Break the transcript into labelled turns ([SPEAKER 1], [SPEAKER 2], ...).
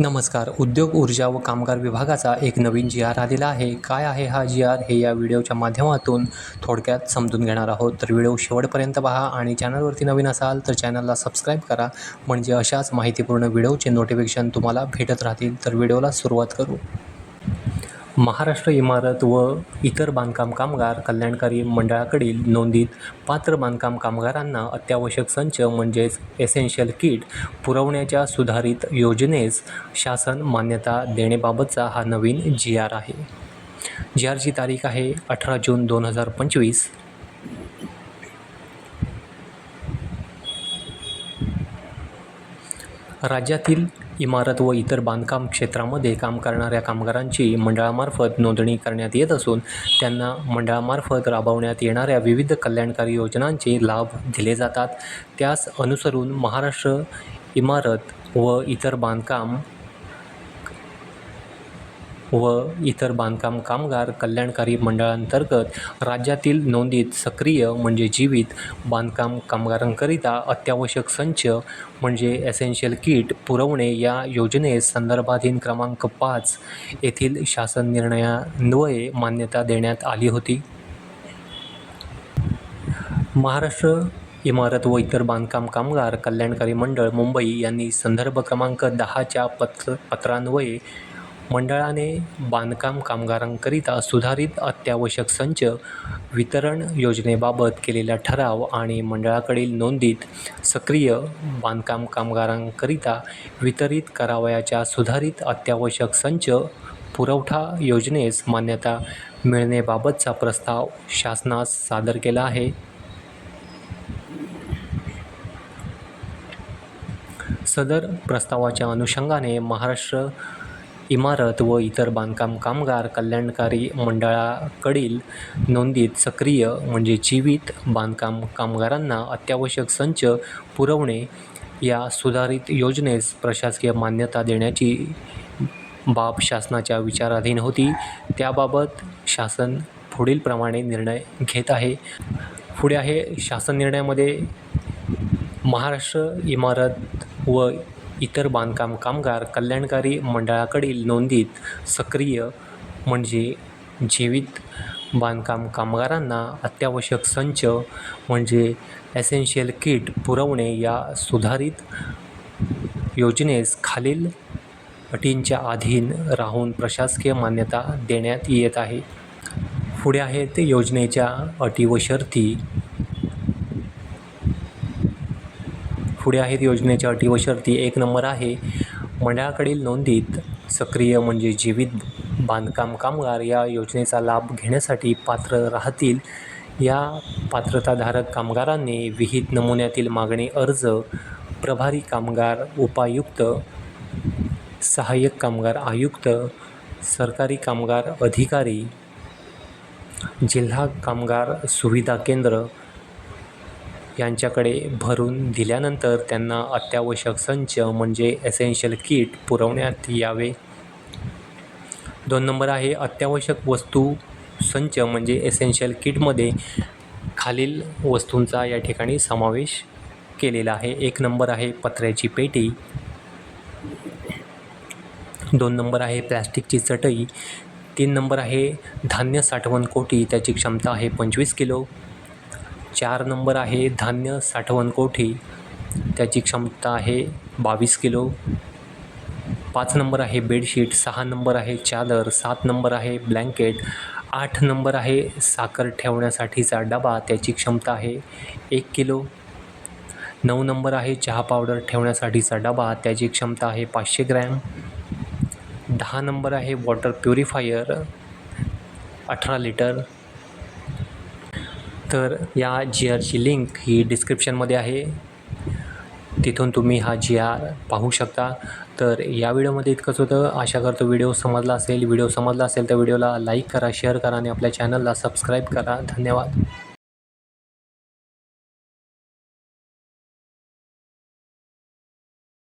[SPEAKER 1] नमस्कार. उद्योग ऊर्जा व कामगार विभागाचा एक नवीन जी आर आलेला आहे. काय आहे हा जी आर? हे या व्हिडिओच्या माध्यमातून थोडक्यात समजून घेणार आहोत. तर व्हिडिओ शेवटपर्यंत पहा आणि चॅनलवरती नवीन असाल तर चॅनलला सबस्क्राईब करा. म्हणजे अशाच माहितीपूर्ण व्हिडिओचे नोटिफिकेशन तुम्हाला भेटत राहतील. तर व्हिडिओला सुरुवात करू. महाराष्ट्र इमारत व इतर बांधकाम कामगार कल्याणकारी मंडळाकडील नोंदीत पात्र बांधकाम कामगारांना अत्यावश्यक संच म्हणजेच एसेन्शियल किट पुरवण्याच्या सुधारित योजनेस शासन मान्यता देण्याबाबतचा हा नवीन जी आर आहे. जी आरची तारीख आहे अठरा जून दोन हजार पंचवीस. राज्यातील इमारत व इतर बांधकाम क्षेत्रामध्ये काम करणाऱ्या कामगारांची मंडळामार्फत नोंदणी करण्यात येत असून त्यांना मंडळामार्फत राबवण्यात येणाऱ्या विविध कल्याणकारी योजनांचे लाभ दिले जातात. त्यास अनुसरून महाराष्ट्र इमारत व इतर बांधकाम व इतर बांधकाम कामगार कल्याणकारी मंडळांतर्गत राज्यातील नोंदीत सक्रिय म्हणजे जीवित बांधकाम कामगारांकरिता अत्यावश्यक संच म्हणजे एसेन्शियल किट पुरवणे या योजनेस संदर्भाधीन क्रमांक पाच येथील शासन निर्णयान्वये मान्यता देण्यात आली होती. महाराष्ट्र इमारत व इतर बांधकाम कामगार कल्याणकारी मंडळ मुंबई यांनी संदर्भ क्रमांक दहाच्या पत्र पत्रान्वये मंडळाने बांधकाम कामगारांकरिता सुधारित अत्यावश्यक संच वितरण योजनेबाबत केलेला ठराव आणि मंडळाकडील नोंदीत सक्रिय बांधकाम कामगारांकरिता वितरित करावयाच्या सुधारित अत्यावश्यक संच पुरवठा योजनेस मान्यता मिळणेबाबतचा प्रस्ताव शासनास सादर केला आहे. सदर प्रस्तावाच्या अनुषंगाने महाराष्ट्र इमारत व इतर बांधकाम कामगार कल्याणकारी मंडळाकडील नोंदीत सक्रिय म्हणजे जीवित बांधकाम कामगारांना अत्यावश्यक संच पुरवणे या सुधारित योजनेस प्रशासकीय मान्यता देण्याची बाब शासनाच्या विचाराधीन होती. त्याबाबत शासन पुढीलप्रमाणे निर्णय घेत आहे. पुढे आहे शासन निर्णयामध्ये महाराष्ट्र इमारत व इतर बांधकाम कामगार कल्याणकारी मंडळाकडील नोंदीत सक्रिय म्हणजे जीवित बांधकाम कामगारांना अत्यावश्यक संच म्हणजे एसेन्शियल किट पुरवणे या सुधारित योजनेस खालील अटींच्या अधीन राहून प्रशासकीय मान्यता देण्यात येत आहे. पुढे आहेत योजनेच्या अटी व शर्ती. पुढे आहेत योजनेच्या अटी व शर्ती. एक नंबर आहे मंडळाकडील नोंदीत सक्रिय म्हणजे जीवित बांधकाम कामगार या योजनेचा लाभ घेण्यासाठी पात्र राहतील. या पात्रताधारक कामगारांनी विहित नमुन्यातील मागणी अर्ज प्रभारी कामगार उपायुक्त सहाय्यक कामगार आयुक्त सरकारी कामगार अधिकारी जिल्हा कामगार सुविधा केंद्र यांच्याकडे भरून दिल्यानंतर त्यांना अत्यावश्यक संच म्हणजे एसेन्शियल किट पुरवण्यात यावे. दोन नंबर आहे अत्यावश्यक वस्तू संच म्हणजे एसेन्शियल किटमध्ये खालील वस्तूंचा या ठिकाणी समावेश केलेला आहे. एक नंबर आहे पत्र्याची पेटी. दोन नंबर आहे प्लॅस्टिकची चटई. तीन नंबर आहे धान्य साठवण कोटी त्याची क्षमता आहे पंचवीस किलो. चार नंबर आहे धान्य साठवण कोठी. त्याची क्षमता आहे बावीस किलो. पाच नंबर आहे बेडशीट सहा नंबर आहे चादर सात नंबर आहे ब्लँकेट आठ नंबर आहे साखर ठेवण्यासाठीचा डबा त्याची क्षमता आहे एक किलो. नऊ नंबर आहे चहा पावडर ठेवण्यासाठीचा डबा त्याची क्षमता आहे पाचशे ग्रॅम. दहा नंबर आहे वॉटर प्युरिफायर अठरा लिटर. तर या जी आरची लिंक ही डिस्क्रिप्शनमध्ये आहे. तिथून तुम्ही हा जी आर पाहू शकता. तर या व्हिडिओमध्ये इतकंच होतं. आशा करतो व्हिडिओ समजला असेल. व्हिडिओ समजला असेल तर व्हिडिओला लाईक करा शेअर करा आणि आपल्या चॅनलला सबस्क्राईब करा. धन्यवाद.